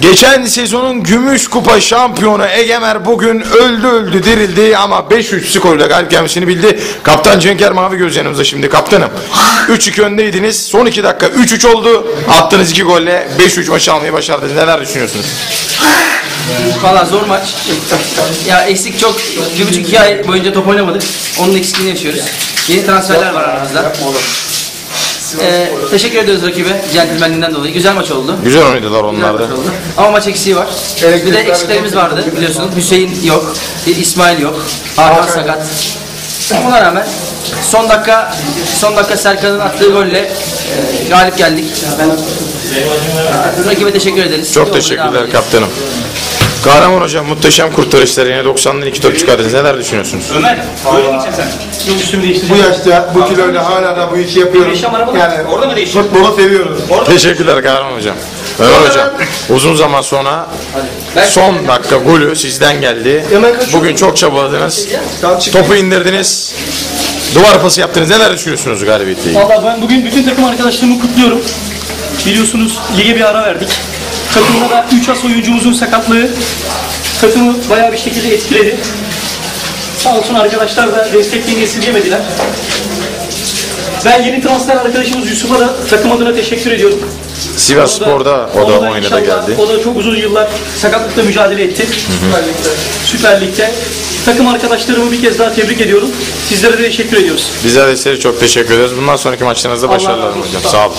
Geçen sezonun gümüş kupa şampiyonu Egemer bugün öldü öldü dirildi ama 5-3 skoruyla galip gelmesini bildi. Kaptan Cenker Mavi Göz yanımızda şimdi kaptanım. 3-2 öndeydiniz. Son 2 dakika 3-3 oldu. Attığınız 2 golle 5-3 maçı almayı başardınız. Neler düşünüyorsunuz? Valla zor maç. Ya eksik çok. Bir buçuk iki ay boyunca top oynamadık. Onun eksikliğini yaşıyoruz. Yeni transferler var aramızda. Ee, teşekkür ediyoruz rakibe. Centilmenliğinden dolayı. Güzel maç oldu. Güzel oynadılar Güzel onlar da. oldu. Ama maç eksiği var. Bir de eksiklerimiz vardı biliyorsunuz. Hüseyin yok. İsmail yok. Hakan sakat. Ona rağmen son dakika son dakika Serkan'ın attığı golle e, galip geldik. Rakibe teşekkür ederiz. Çok devam teşekkürler edelim. kaptanım. Kahraman hocam muhteşem kurtarışlar yine 90'dan 2 top çıkardınız. Neler düşünüyorsunuz? Ömer, gideceksin sen? Yok üstümü Bu değiştireceğim. yaşta bu kiloyla hala da bu işi araba mı? Yani Orada mı değişiyor? futbolu seviyoruz. Teşekkürler Kahraman hocam. Ömer hocam uzun zaman sonra son dakika golü sizden geldi. Bugün çok çabaladınız. Topu indirdiniz. Duvar pası yaptınız. Neler düşünüyorsunuz galibiyetle ilgili? Valla ben bugün bütün takım arkadaşlarımı kutluyorum. Biliyorsunuz lige bir ara verdik. Takımda da 3 as oyuncumuzun sakatlığı takımı bayağı bir şekilde etkiledi. Sağ olsun arkadaşlar da desteklerini esirgemediler. Ben yeni transfer arkadaşımız Yusuf'a da takım adına teşekkür ediyorum. Sivas Spor'da o da inşallah geldi. O da çok uzun yıllar sakatlıkla mücadele etti. Süper Lig'de. Süper Lig'de. Takım arkadaşlarımı bir kez daha tebrik ediyorum. Sizlere de teşekkür ediyoruz. Bizler de size çok teşekkür ediyoruz. Bundan sonraki maçlarınızda başarılar razı olsun. hocam. Sağ olun.